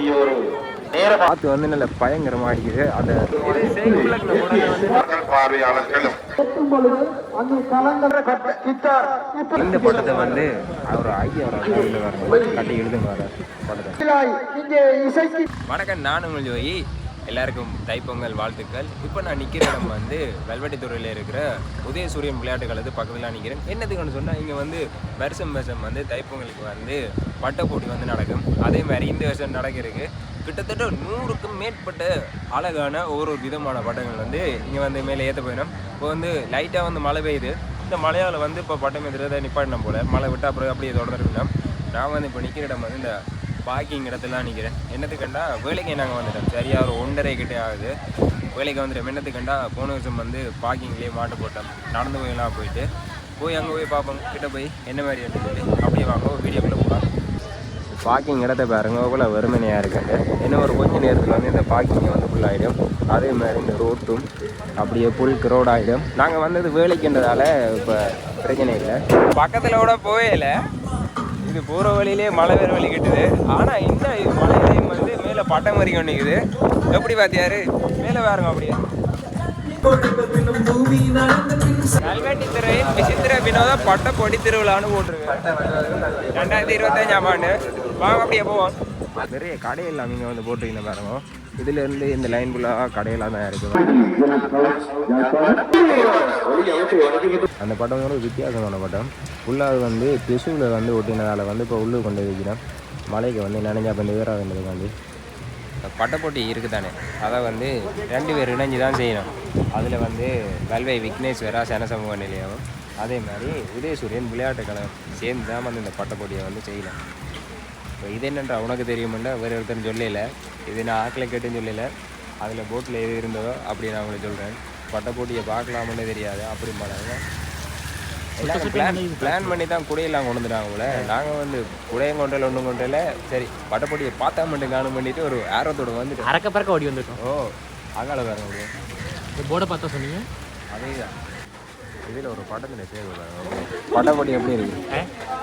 இருக்கக்கூடிய ஒரு நேரம் காற்று வந்து நல்ல பயங்கரமாக அடிக்குது அந்த பார்வையாளர்களும் இந்த பட்டத்தை வந்து அவர் ஐயா கட்டி எழுதுங்க வணக்கம் நான் உங்கள் ஜோயி. எல்லாருக்கும் தைப்பொங்கல் வாழ்த்துக்கள். இப்போ நான் நிற்கிற இடம் வந்து வெல்வெட்டித்துறையில் இருக்கிற உதயசூரியன் விளையாட்டு கழகத்து பக்கத்தில் நிற்கிறேன் என்னதுக்குன்னு சொன்னால் இங்கே வந்து வருஷம் வருஷம் வந்து தைப்பொங்கலுக்கு வந்து பட்ட போட்டி வந்து நடக்கும். அதே மாதிரி இந்த வருஷம் நடக்கிறதுக்கு கிட்டத்தட்ட நூறுக்கும் மேற்பட்ட அழகான ஒரு விதமான பட்டங்கள் வந்து இங்கே வந்து மேலே ஏற்ற போயிடும். இப்போ வந்து லைட்டாக வந்து மழை பெய்யுது. இந்த மழையால் வந்து இப்போ பட்டம் எதிரதை நிப்பாட்டின போல. மழை விட்டு அப்புறம் அப்படியே தொடர்ந்துருக்கணும் நான் வந்து இப்போ நிற்கிற இடம் வந்து இந்த பார்க்கிங் இடத்துல நிற்கிறேன் என்னத்துக்கு கண்டா வேலைக்கு நாங்கள் வந்துட்டோம். சரியாக ஒரு ஒன்றரை கிட்டே ஆகுது. வேலைக்கு வந்துட்டோம். என்னத்துக்கு கண்டா போன வருஷம் வந்து பார்க்கிங்லேயே மாட்டு போட்டோம். நடந்து போயெல்லாம் போயிட்டு போய் அங்கே போய் பார்ப்போம். கிட்ட போய் என்ன மாதிரி இருக்குது அப்படியே வாங்க வீடியோக்குள்ளே போகலாம். பார்க்கிங் இடத்த பாருங்க அவ்வளோ வெறுமனையாக இருக்காங்க. இன்னும் ஒரு கொஞ்சம் நேரத்தில் வந்து இந்த பார்க்கிங் வந்து ஃபுல்லாகிடும் அதே மாதிரி இந்த ரோட்டும் அப்படியே புல் ரோட் ஆகிடும் நாங்கள் வந்தது வேலைக்குன்றதால இப்போ பிரச்சனை இல்லை. பக்கத்தில் கூட போவே இல்லை. இது போகிற வழியிலே மழை வேறு வழி கட்டுது. ஆனால் இந்த டைம் வந்து மேலே பட்டம் மாதிரி ஒன்றுக்குது எப்படி பார்த்தியாரு மேலே பாருங்க அப்படியே. கல்வெட்டித்துறையின் விசித்திர வினோத பட்ட கொடி திருவிழான்னு போட்டிருக்கு. ரெண்டாயிரத்தி இருபத்தஞ்சாம் ஆண்டு. வாங்க அப்படியே போவோம். நிறைய கடையெல்லாம் நீங்கள் வந்து போட்டிருக்கீங்க பாருங்க. இதுல இருந்து இந்த லைன் ஃபுல்லாக கடையெல்லாம் தான் இருக்குது அந்த படம் வந்து வித்தியாசமான படம். ஃபுல்லாக வந்து திசுவில் வந்து ஒட்டினதால் வந்து இப்போ உள்ளு கொண்டு வைக்கிறேன். மலைக்கு வந்து நினைஞ்சா பண்ணி வந்து பட்டப்போட்டி இருக்குதானே? அதை வந்து ரெண்டு பேர் இணைஞ்சு தான் செய்யணும். அதில் வந்து கல்வை விக்னேஸ்வரா சனசமூக நிலையம் அதே மாதிரி உதயசூரியன் விளையாட்டு கழகம் சேர்ந்து தான் வந்து இந்த பட்டப்போட்டியை வந்து செய்யலாம் இப்போ இது என்னன்ற உனக்கு தெரியுமெண்டா வேறு ஒருத்தர் சொல்லல. இது நான் ஆக்கில் கேட்டுன்னு சொல்லல. அதில் போட்டில் எது இருந்ததோ அப்படி நான் உங்களுக்கு சொல்கிறேன். பட்டை போட்டியை பார்க்கலாமுன்னு தெரியாது. அப்படி மாட்டாங்க எல்லாரும் பிளான் பிளான் பண்ணி தான் குடையெல்லாம் கொண்டு வந்துட்டாங்க போல. நாங்கள் வந்து குடையும் கொண்டல ஒன்றும் கொண்டல சரி பட்டை போட்டியை பார்த்தா மட்டும் காணும் பண்ணிட்டு ஒரு ஆர்வத்தோட வந்துட்டோம் அறக்க பறக்க ஓடி வந்திருக்கோம். ஓ அங்கால வேற முடியும் இந்த போர்டை பார்த்தா சொன்னீங்க? அதே தான் இதில் ஒரு பட்டத்தில் சேர்வு பட்டைப்பொடி எப்படி இருக்கு?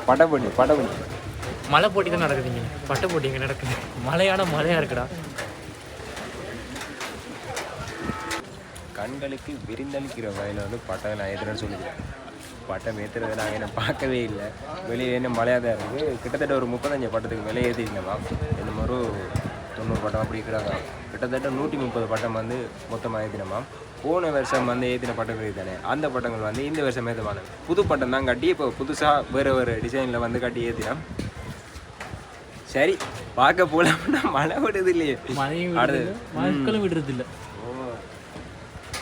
பட்டைப்பொடி பட்டைப்பொடி மலை போட்டி தான் நடக்குதுங்க. பட்டை போட்டி இங்கே நடக்குது. மலையான மலையாக இருக்குடா. கண்களுக்கு விருந்தளிக்கிற வகையில் வந்து பட்டை நான் ஏற்றுறேன்னு சொல்லிக்கிறேன். பட்டம் ஏற்றுறது நாங்கள் என்ன பார்க்கவே இல்லை. வெளியே என்ன மழையாக தான் இருக்குது கிட்டத்தட்ட ஒரு முப்பத்தஞ்சு பட்டத்துக்கு மேலே ஏற்றிருந்தேம்மா இந்த மாதிரி தொண்ணூறு பட்டம் அப்படி இருக்கிறாங்க கிட்டத்தட்ட நூற்றி முப்பது பட்டம் வந்து மொத்தமாக ஏற்றினோமா போன வருஷம் வந்து ஏற்றின பட்டங்கள் தானே அந்த பட்டங்கள் வந்து இந்த வருஷம் ஏற்றுவாங்க புது பட்டம் தான் கட்டி இப்போ புதுசாக வேறு வேறு டிசைனில் வந்து கட்டி ஏற்றினோம் சரி பார்க்க போலாம்னா மழை விடுது இல்லையே மழையும். மக்களும் விடுறது இல்லை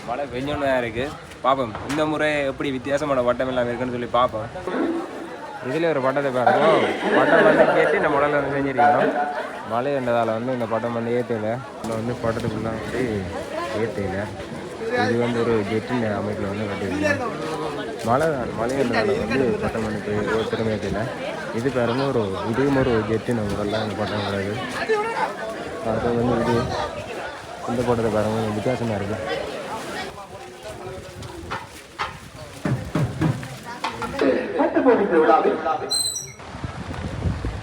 மழை பெஞ்சோன்னு தான் இருக்கு. பார்ப்போம். இந்த முறை எப்படி வித்தியாசமான பட்டம் எல்லாம் இருக்குன்னு சொல்லி பார்ப்போம். இதில் ஒரு பட்டத்தை பாருங்க பட்டம் வந்து கேட்டு இந்த முடல வந்து செஞ்சிருக்கோம். மழை என்றதால் வந்து இந்த பட்டம் வந்து ஏற்றல இந்த வந்து பட்டத்துக்குள்ளே வந்து ஏற்றல இது வந்து ஒரு ஜெட்டின் அமைப்பில் வந்து கட்டியிருக்கோம். மழை மழை வந்து பட்டம் வந்து ஒரு ஒருத்தரும் ஏற்றல இது பாருங்க ஒரு இதுவும் ஒரு ஜெட்டின் முடலாம் இந்த பட்டம் கிடையாது அடுத்தது வந்து இது இந்த பட்டத்தை பாருங்க கொஞ்சம் வித்தியாசமாக இருக்குது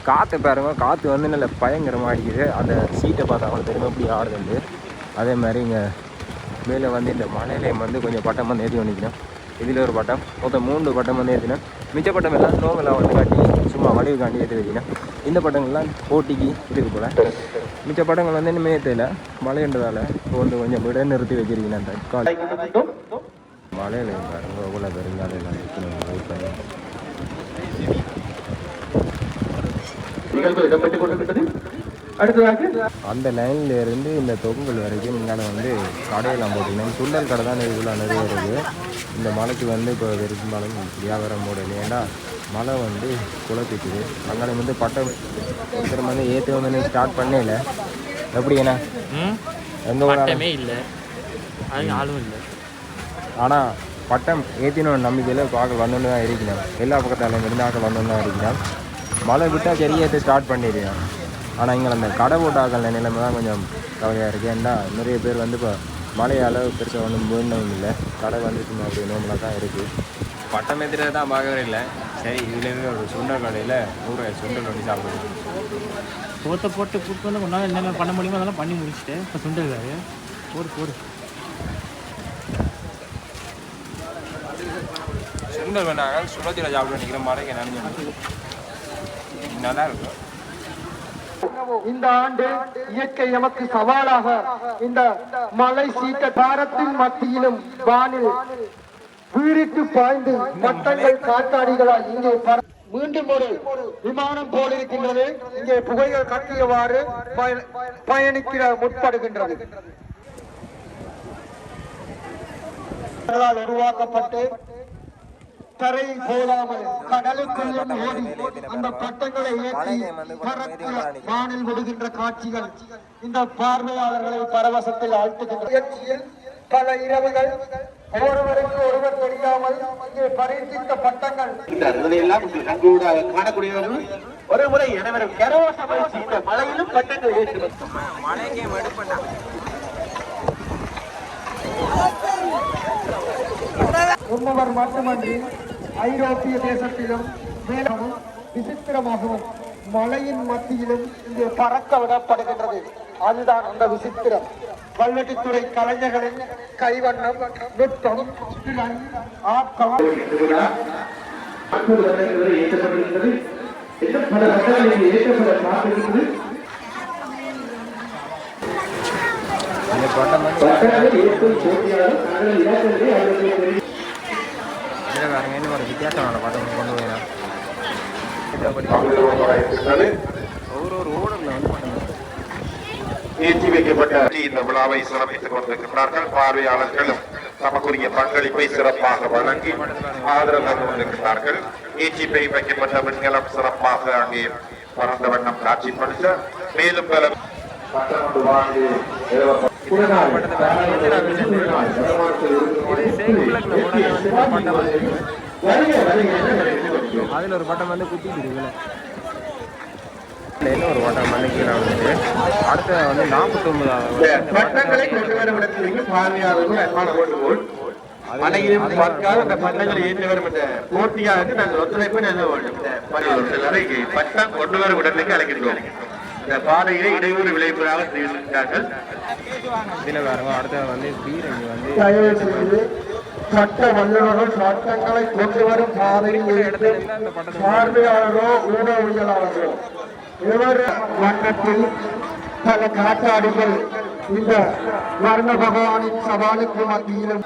காற்று பாருங்க காற்று வந்து நல்ல பயங்கரமாக அடிக்குது. அந்த சீட்டை பார்த்தா அவங்களுக்கு தெரியும் எப்படி ஆடுது அதே மாதிரி இங்கே மேலே வந்து இந்த மலையிலையும் வந்து கொஞ்சம் பட்டம் வந்து ஏற்றி பண்ணிக்கணும் இதில் ஒரு பட்டம் மொத்தம் மூன்று பட்டம் வந்து ஏற்றினேன் மிச்ச பட்டம் எல்லாம் நோங்கெல்லாம் வந்து காட்டி சும்மா வளைவு காண்டி ஏற்றி வைக்கணும் இந்த பட்டங்கள்லாம் போட்டிக்கு இருக்கு போல் மிச்ச படங்கள் வந்து இனிமே ஏற்றல மழைன்றதால இப்போ வந்து கொஞ்சம் விட நிறுத்தி வச்சிருக்கீங்க அந்த கால் மழையில் பாருங்க எவ்வளோ பெருங்காலம் எல்லாம் நிகழ்வு இடம்பெற்றுக் கொண்டிருக்கிறது அடுத்ததாக அந்த லைன்ல இருந்து இந்த தொகுங்கள் வரைக்கும் இங்கால வந்து கடையெல்லாம் போட்டிங்கன்னா சுண்டல் கடை தான் இதுக்குள்ள நிறைய இருக்குது இந்த மலைக்கு வந்து இப்போ பெரும்பாலும் வியாபாரம் போடல. ஏன்னா மழை வந்து குழப்பிக்குது. அங்கே வந்து பட்டம் ஒருத்தர் வந்து ஏற்று வந்து ஸ்டார்ட் பண்ணல எப்படி என்ன? ம்? எந்த ஒரு பட்டமே இல்லை. ஆளும் இல்லை. ஆனால் பட்டம் ஏற்றினோட நம்பிக்கையில் பார்க்க வந்துன்னு தான் இருக்கணும் எல்லா பக்கத்தாலையும் இருந்து ஆக்கள் வந்துன்னு தான் இருக்கணும் மழை விட்டால் சரி ஏற்று ஸ்டார்ட் பண்ணிடுவோம் ஆனால் இங்கே அந்த கடை போட்டாக்கள் நிலைமை தான் கொஞ்சம் கவலையாக இருக்குது ஏன்னா நிறைய பேர் வந்து இப்போ மழையால் பெருசாக ஒன்றும் மீண்டும் இல்லை. கடை வந்து சும்மா அப்படி நோம்பலாக தான் இருக்குது பட்டம் ஏற்றுறது தான் பார்க்கவே இல்லை. சரி இதுலேருந்து ஒரு சுண்டல் கடையில் நூறு சுண்டல் வண்டி சாப்பிடுவோம். சோத்தை போட்டு கூப்பிட்டு வந்து கொண்டாந்து என்னென்ன பண்ண முடியுமோ அதெல்லாம் பண்ணி முடிச்சுட்டு இப்போ சுண்டல் போடு போடு. சுண்டல் வேணாங்க. சுடத்தில் சாப்பிட நிற்கிற மறைக்க நினைஞ்சு நல்லா இருக்கும். இந்த ஆண்டு இயற்கை எமக்கு சவாலாக. இந்த மலை சீட்ட பாரத்தின் மத்தியிலும் வானில் வீரிட்டு பாய்ந்து மட்டங்கள் காத்தாடிகளால் இங்கே மீண்டும் ஒரு விமானம் போல் இருக்கின்றது இங்கே புகைகள் கட்டியவாறு பயணிக்கிற முற்படுகின்றது. உருவாக்கப்பட்டு தரை போடாமல் கடலுக்குள்ளும் ஓடி அந்த பட்டங்களை ஏற்றி பறக்கிற வானில் விடுகின்ற காட்சிகள் இந்த பார்வையாளர்களை பரவசத்தில் ஆழ்த்துகின்ற முயற்சியில் பல இரவுகள் ஒருவருக்கு ஒருவர் தெரியாமல் இங்கே பரீட்சித்த பட்டங்கள். காணக்கூடியவர்கள் ஒரு முறை அனைவரும் செய்த மலையிலும் பட்டங்கள் ஏற்றி உண்மவர் மட்டுமன்றி ஐரோப்பிய தேசத்திலும் மேலும் விசித்திரமாகவும் மலையின் மத்தியிலும் இங்கே பறக்க விடப்படுகின்றது அதுதான் அந்த விசித்திரம். கல்வெட்டுத்துறை கலைஞர்களின் கைவண்ணம் நுட்பம் சுற்றுலன் ஆக்கம். ஏற்றப்பட்டிருக்கிறது பல கட்டங்கள் ஏற்றப்பட காத்திருக்கிறது பட்டங்கள் ஏற்றும் போட்டியாளர் தங்கள் இலக்கங்களை அவர்களுக்கு தெரிவித்து இதில் பாருங்க இன்னும் ஒரு வித்தியாசமான பட்டம் கொண்டு போயிடலாம் ஒவ்வொரு ஒரு ஓடரில் வந்து பட்டம் ஏற்றி வைக்கப்பட்ட இந்த விழாவை சிறப்பித்துக் கொண்டிருக்கிறார்கள் பார்வையாளர்களும் தமக்குரிய பங்களிப்பை சிறப்பாக வழங்கி ஆதரவு தந்து கொண்டிருக்கிறார்கள் ஏற்றி வைக்கப்பட்ட விண்கலம் சிறப்பாக அங்கே பறந்த வண்ணம் காட்சிப்படுத்த மேலும் பல பட்டம் வந்து அதில் ஒரு பட்டம் வந்து இருக்குல்ல இன்னும் ஒரு பட்டம் வந்து கீழே வந்துட்டு அடுத்த வந்து நாற்பத்தொம்பதாவது பட்டங்களை கொண்டு வரும் இடத்திற்கு பார்வையாளர்கள் அன்பான வேண்டுகோள் மலையிலும் பார்க்காத அந்த பட்டங்களை ஏற்றி வரும் இந்த போட்டியாளருக்கு நாங்கள் ஒத்துழைப்பு நல்ல வேண்டும். இந்த பணியாளர்களுக்கு பட்டம் கொண்டு வரும் இடத்துக்கு அழைக்கின்றோம் இந்த பாதையிலே இடையூறு இதில் பாருங்க அடுத்த வந்து பீரங்கி சட்ட வல்லுநர்கள் சட்டங்களை கொண்டு வரும் பாதையில் இருந்து பார்வையாளரோ ஊடகவியலாளர்களோ இவர் வண்ணத்தில் பல காட்டாடிகள் இந்த வர்ண பகவானின் சவாலுக்கு மத்தியிலும்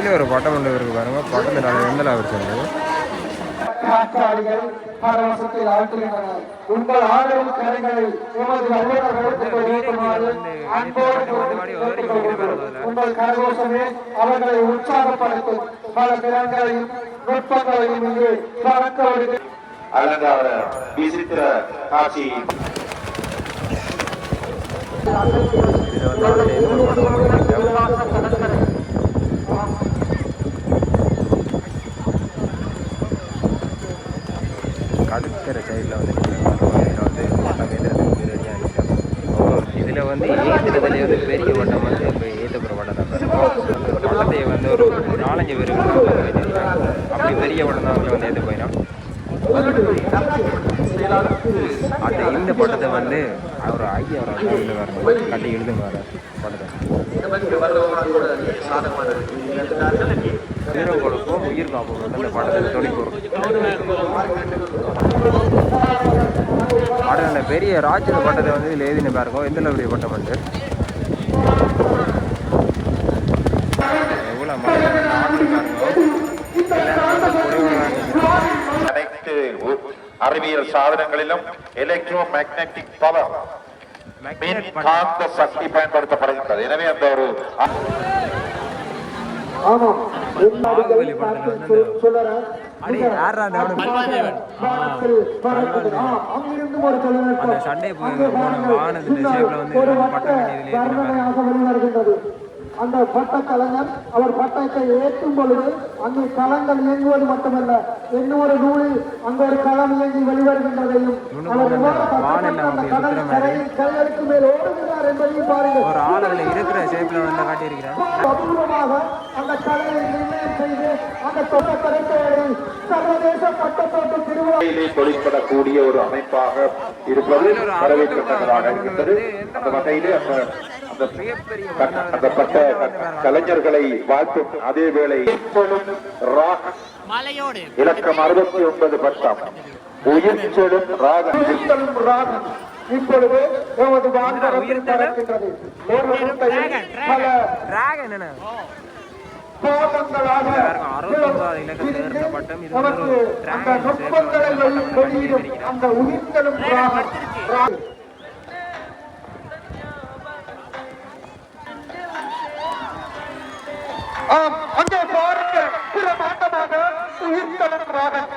இதில் ஒரு பட்டம் ஒன்று இருக்கு பாருங்க. பட்டத்தினால எந்தல வச்சிருந்தது காற்றாடிகள் பரவசத்தில் ஆழ்த்துகின்றனர் உங்கள் ஆதரவு. உங்கள் கரகோஷமே அவர்களை உற்சாகப்படுத்தும். பல திறன்களையும் நுட்பங்களையும் இங்கு பறக்க அலங்கார விசித்திர காட்சி. இதில் வந்து அதில் இன்னொரு பட்டம் போட்டுருக்காங்க. இருக்கிற சைடில் வந்து இதில் வந்து பட்டம் ஏற்றுறதுக்கு ரெடியாக இதில் வந்து ஏற்றுறதுலேயே வந்து பெரிய ஓட்டம் வந்து இப்போ ஏற்றப்புற பட்டம் தான் வந்து ஒரு நாலஞ்சு பேர் அப்படி பெரிய ஓட்டம் தான் வந்து ஏற்ற போயிடும் அந்த இந்த படத்தை வந்து அவர் ஐயா அவர் அக்கௌண்ட்டில் கட்டி எழுதுங்க வர பட்டத்தை ஹீரோ கொடுப்போம் உயிர் காப்போம் அந்த படத்தில் தொடி போகிறோம் அடுத்த பெரிய ராஜ்ய பட்டத்தை வந்து இதில் எழுதின பாருங்க எந்த பட்டம் வந்து அறிவியல் சாதனங்களிலும் எலக்ட்ரோ மேக்னெட்டிக் பவர் மின் காந்த சக்தி பயன்படுத்தப்படுகின்றது. எனவே அந்த ஒரு சண்டை போய் போன வாகனத்தின் ஷேப்ல வந்து பட்டம் வெளிவருகின்றது. அந்த பட்ட கலைஞர் அவர் பட்டத்தை ஏற்றும் பொழுது அங்கே களங்கள் இயங்குவது மட்டுமல்ல இன்னொரு நூலில் அங்கு ஒரு களம் இயங்கி வெளிவருகின்றதையும் அவர் அந்த கடல் கரையில் கைகளுக்கு மேல் ஓடுகிறார் என்பதையும் பாருங்கள். அபூர்வமாக அந்த கலையை நிர்ணயம் செய்து அந்த தொட்ட கரைப்பையை சர்வதேச பட்டத்தோட்டு திருவிழா தொழிற்படக்கூடிய ஒரு அமைப்பாக இருப்பது வரவேற்கத்தக்கதாக இருக்கின்றது. அந்த வகையிலே அந்த அந்த கட்ட- அந்த பட்ட கலைஞர்களை வாழ்த்தும் அதே வேளை இலக்கம் அறுபத்தி ஒன்பது பட்டம் உயிர் செடும் ராக உயிர்த்தலும் ராகம். இப்பொழுது பறக்கின்றது ஒரு முட்டையில் பல கோபங்களாக நமக்கு அந்த நுட்பங்களை வெளி- வெளியிடும் அந்த உயிர்த்தலும் ஆம் அங்கே பாருங்கள். பிரமாண்டமாக உயிர்த்தலும் ராகன்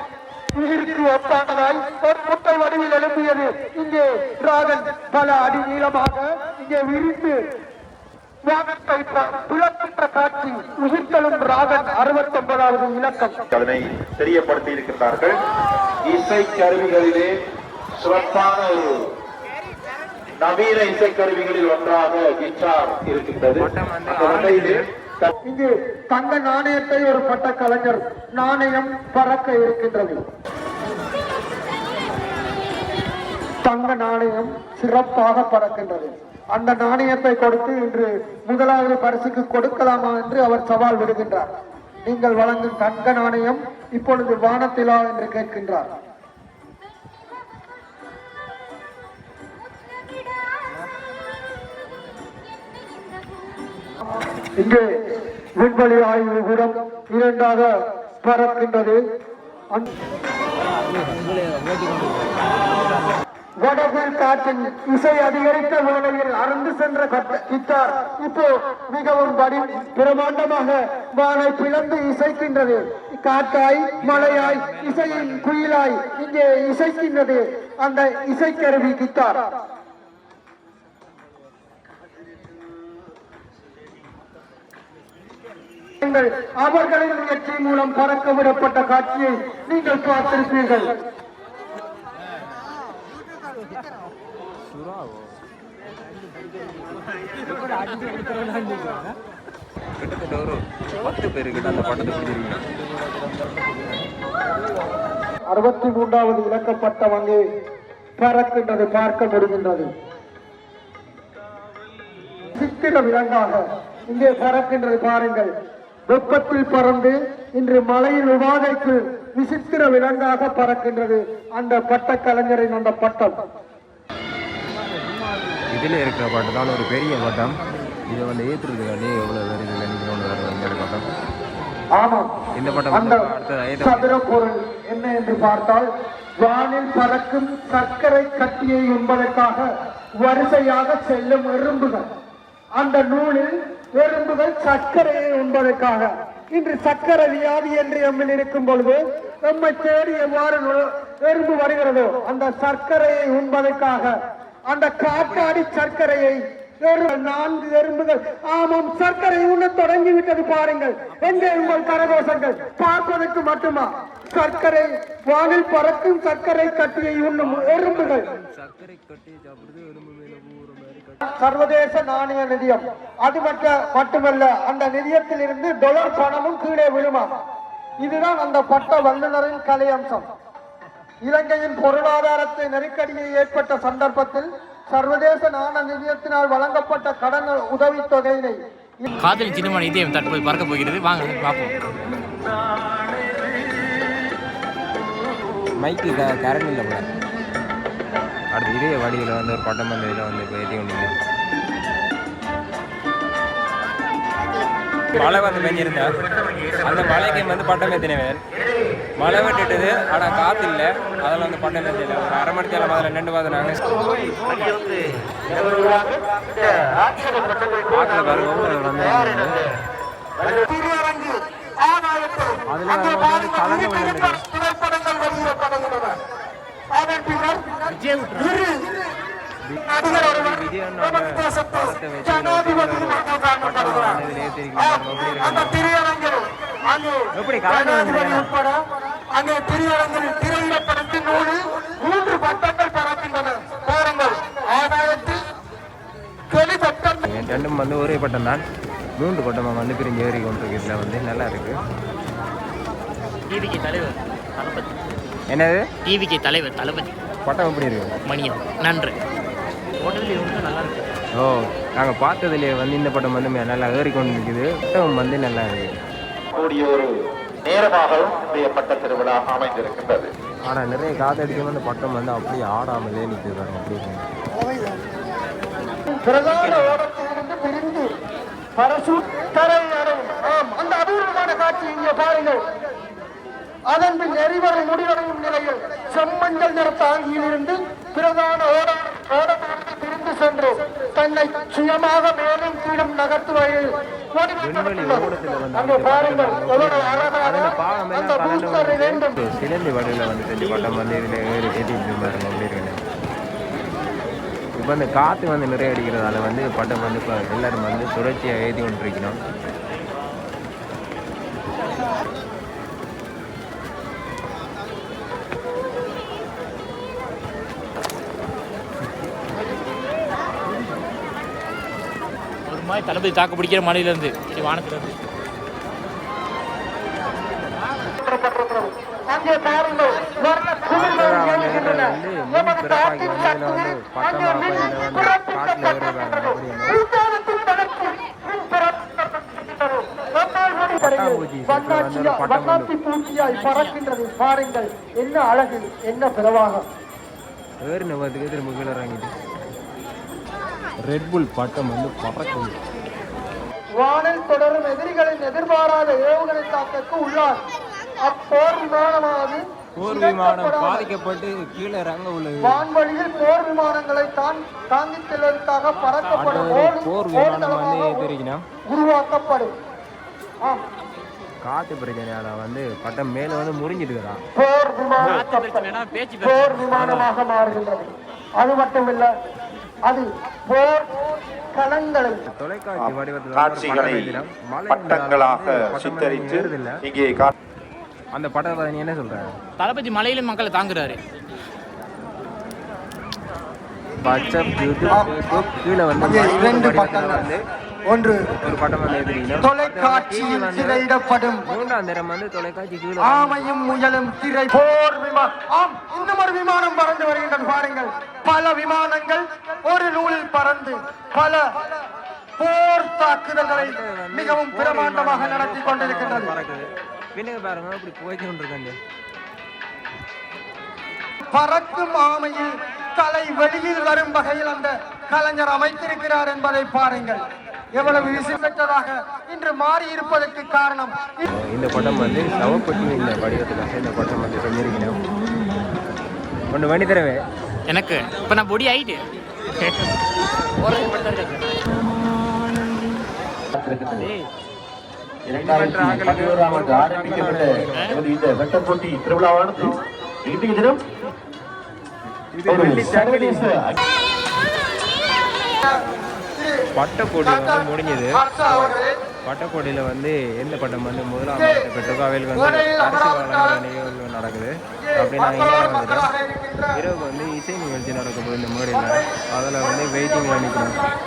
உயிருக்கு ஒப்பானதாய் ஒரு முட்டை வடிவில் எழுப்பியது இங்கே ராகன் பல அடி நீளமாக இங்கே பிளக்கின்ற காட்சி. உயிர்த்தலும் ராகன் அறுபத்தி ஒன்பதாவது இலக்கம். அதனை தெரியப்படுத்தி இருக்கின்றார்கள் இசை கருவிகளிலே சிறப்பான ஒரு நவீன இசை கருவிகளில் ஒன்றாக கிட்டார் இருக்கின்றது. அந்த வகையிலே த- இங்கு தங்க நாணயத்தை ஒரு பட்ட கலைஞர் நாணயம் பறக்க இருக்கின்றது. தங்க நாணயம் சிறப்பாக பறக்கின்றது. அந்த நாணயத்தை கொடுத்து இன்று முதலாவது பரிசுக்கு கொடுக்கலாமா என்று அவர் சவால் விடுகின்றார். நீங்கள் வழங்கும் தங்க நாணயம் இப்பொழுது வானத்திலா என்று கேட்கின்றார். இங்கே விண்வெளி ஆய்வு கூடம் இரண்டாக பறக்கின்றது. வடகில் காற்றின் இசை அதிகரித்த வேளையில் அறந்து சென்ற கட்ட- கிட்டார் இப்போ மிகவும் படி பிரமாண்டமாக வானை பிளந்து இசைக்கின்றது. காற்றாய் மழையாய் இசையின் குயிலாய் இங்கே இசைக்கின்றது. அந்த இசைக்கருவி கிட்டார் அவர்களின் முயற்சி மூலம் பறக்க விடப்பட்ட காட்சியை நீங்கள் பார்த்திருப்பீர்கள் கிட்டத்தட்ட ஒரு பத்து பேருக்கு அந்த பட்டத்தை அறுபத்தி மூன்றாவது இழக்கப்பட்ட வங்கி பறக்கின்றது பார்க்க முடிகின்றது. சித்திர விலங்காக இங்கே பறக்கின்றது பாருங்கள். வெப்பத்தில் பறந்து இன்று மலையின் உபாதைக்கு விசித்திர விலங்காக பறக்கின்றது அந்த பட்ட கலைஞரின் அந்த பட்டம். இதில் இருக்கிற பாட்டு தான் ஒரு பெரிய பட்டம். இதை வந்து ஏற்றுறதுக்காண்டி எவ்வளோ பேர் இதில் பட்டம் ஆமாம் இந்த பட்டம் அந்த சதுர பொருள் என்ன என்று பார்த்தால் வானில் பறக்கும் சர்க்கரை கட்டியை உண்பதற்காக வரிசையாக செல்லும் எறும்புகள். அந்த நூலில் எறும்புகள் சர்க்கரையை உண்பதற்காக. இன்று சர்க்கரை வியாதி என்று எம்மில் இருக்கும் பொழுது எம்மை தேடி எவ்வாறு எறும்பு வருகிறதோ அந்த சர்க்கரையை உண்பதற்காக. அந்த காட்டாடி சர்க்கரையை நான்கு எறும்புகள் ஆமாம் சர்க்கரை உண்ண தொடங்கி விட்டது பாருங்கள். எங்கே உங்கள் கரகோஷங்கள் பார்ப்பதற்கு மட்டுமா? சர்க்கரை வானில் பறக்கும் சர்க்கரை கட்டியை உண்ணும் எறும்புகள். சர்க்கரை கட்டியை சாப்பிடுறது எறும்பு சர்வதேச நாணய நிதியம். அது மட்ட மட்டுமல்ல அந்த நிதியத்தில் இருந்து டொலர் பணமும் கீழே விழுமா? இதுதான் அந்த பட்ட வல்லுநரின் கலை அம்சம். இலங்கையின் பொருளாதாரத்தை நெருக்கடியை ஏற்பட்ட சந்தர்ப்பத்தில் சர்வதேச நாணய நிதியத்தினால் வழங்கப்பட்ட கடன் உதவித் தொகையினை காதல் சின்னமான இதயம் தட்டு போய் பறக்க போகிறது. வாங்க பார்ப்போம். மைக்கு கரண்ட் இல்லை போல இதே வழியில் வந்து ஒரு பட்டம் வந்து இதில் வந்து இப்போ எட்டி கொண்டு மழை வந்து பெஞ்சிருந்தா அந்த மழைக்கு வந்து பட்டம் ஏற்றினவர் மழை விட்டுட்டுது ஆனால் காற்று இல்லை அதில் வந்து பட்டம் ஏற்றில ஒரு அரை மணி தேவை அதில் நின்று பார்த்து நாங்கள் ஆக்கில் பாருங்க வந்து அதில் வந்து கலந்து விழுந்துருக்கு அதன் பின்னர் அங்கே திரையரங்கில் மூன்று பட்டங்கள் பாருங்கள் ஆதாயத்தில் என் ரெண்டும் வந்து ஒரே பட்டம் தான். மூன்று பட்டமாக வந்து பிரிஞ்சு ஏறி கொண்டிருக்கு. இதில் வந்து நல்லா இருக்கு. டிவிக்கு தலைவர் தளபதி. என்னது? டிவிக்கு தலைவர் தளபதி. பட்டம் எப்படி இருக்கு. மணியன் நன்று. ஹோட்டலில் இவங்க நல்லா இருக்கு ஓ நாங்கள் பார்த்ததுலேயே வந்து இந்த பட்டம் வந்து மே- நல்லா ஏறிக்கொண்டு இருக்குது பட்டம் வந்து நல்லா இருக்கு. கூடிய ஒரு நேரமாகவும் இன்றைய பட்ட திருவிழா அமைந்திருக்கின்றது. ஆனால் நிறைய காத்தடிக்கும் அந்த பட்டம் வந்து அப்படியே ஆடாமலே நிற்குது பாருங்க அப்படி இருக்கு. பிரதான ஓடத்திலிருந்து பிரிந்து பரசூட் தரை அடையும். ஆம் அந்த அபூர்வமான காட்சி இங்கே பாருங்கள். அதன் பின் எரிவரை முடிவடையும் நிலையில் செம்மஞ்சள் நிற தாங்கியிலிருந்து பிரதான ஓட ஓடத்திலிருந்து பிரிந்து சென்று தன்னை சுயமாக மேலும் கீழும் நகர்த்துவதில் அங்கே பாருங்கள் எவ்வளவு அழகாக அந்த பூஸ்டரை வேண்டும். சிலந்தி வடிவில் வந்து செஞ்சு பட்டம் வந்து இதில் ஏறி ஏற்றிட்டு பாருங்க அப்படி இருக்கு. இப்போ இந்த காற்று வந்து நிறைய அடிக்கிறதால வந்து பட்டம் வந்து இப்போ எல்லாரும் வந்து தொடர்ச்சியாக ஏற்றி கொண்டிருக்கணும் தளபதி தாக்கு பிடிக்கிற மலையிலேருந்து வானத்துலேருந்து அங்கே பாருங்கள். வர்ண குமிழ்கள் எமது நாட்டின் அங்கே பிறப்பிக்கப்பட்டிருக்கிறது. வண்ணாத்தி பூச்சியாய் பறக்கின்றது. பாருங்கள் என்ன அழகு என்ன பிரவாகம். ஏறு நபத்துக்கு திரும்ப கீழே இறங்கிட்டு ரெட்புல் பட்டம் வந்து பறக்குது வானில் தொடரும் எதிரிகளின் எதிர்பாராத ஏவுகணை தாக்கத்துக்கு உள்ளார். அப்போர் விமானமானது போர் விமானம் பாதிக்கப்பட்டு கீழே இறங்க உள்ளது. வான்வழியில் போர் விமானங்களை தான் தாங்கிச் செல்வதற்காக பறக்கப்படும் போர் விமானம் வந்து தெரிக்கணும் உருவாக்கப்படும். ஆம், காற்று பிரச்சனையால வந்து பட்டம் மேலே வந்து முறிஞ்சிட்டுக்கிறா போர் விமான கப்பல் வேணா பேச்சு போர் விமானமாக மாறுகின்றது. அது மட்டுமில்ல அது போர் களங்களை தொலைக்காட்சி வடிவத்தில் காட்சிகளை பட்டங்களாக சித்தரித்து இங்கே அந்த படத்தை நீ என்ன சொல்ற? தளபதி மலையில மக்களை தாங்குறாரு. வாட்ஸ்அப் யூடியூப் கீழே வந்து இரண்டு பக்கங்கள். வந்து ஒன்று. ஒரு படம் தொலைக்காட்சியில் திரையிடப்படும். மூன்றாம் தரம் வந்து தொலைக்காட்சி ஆமையும் முயலும் திரை போர் விமானம் ஆம் இன்னும் ஒரு விமானம் பறந்து வருகின்றது பாருங்கள். பல விமானங்கள் ஒரு நூலில் பறந்து பல போர் தாக்குதல்களை மிகவும் போர் பிரமாண்டமாக நடத்தி கொண்டிருக்கின்றது பின்னுக்கு பாருங்க இப்படி போய்க்கு கொண்டிருக்காங்க பறக்கும் ஆமையில் தலை வெளியில் வரும் வகையில் அந்த கலைஞர் அமைத்திருக்கிறார் என்பதை பாருங்கள். எவ்வளவு விசிப்பெற்றதாக இன்று மாறி இருப்பதற்கு காரணம். இந்த படம் வந்து சவப்பட்டு இந்த வடிவத்தில் இந்த படம் வந்து செஞ்சிருக்கணும் ஒன்று வண்டி தரவே. எனக்கு? இப்போ நான் பொடி ஆயிட்டு இரண்டாயிரத்தி பதினோராம் ஆண்டு ஆரம்பிக்கப்பட்ட இந்த வெட்ட போட்டி திருவிழாவானது இன்றைய தினம் இது ஒரு வெள்ளி சங்கடி சர்வதேச பட்டப்போட்டி வந்து முடிஞ்சது. பட்டப்போட்டியில் வந்து எந்த பட்டம் வந்து முதலாம் அவைகளுக்கு வந்து பரிசு வழங்குற நிகழ்வு நடக்குது. அப்படி நாங்கள் இங்கே வந்துட்டோம் இரவு வந்து இசை நிகழ்ச்சி நடக்கும்போது இந்த மேடையில். அதில் வந்து வெயிட்டிங்கில் நிற்கிறோம்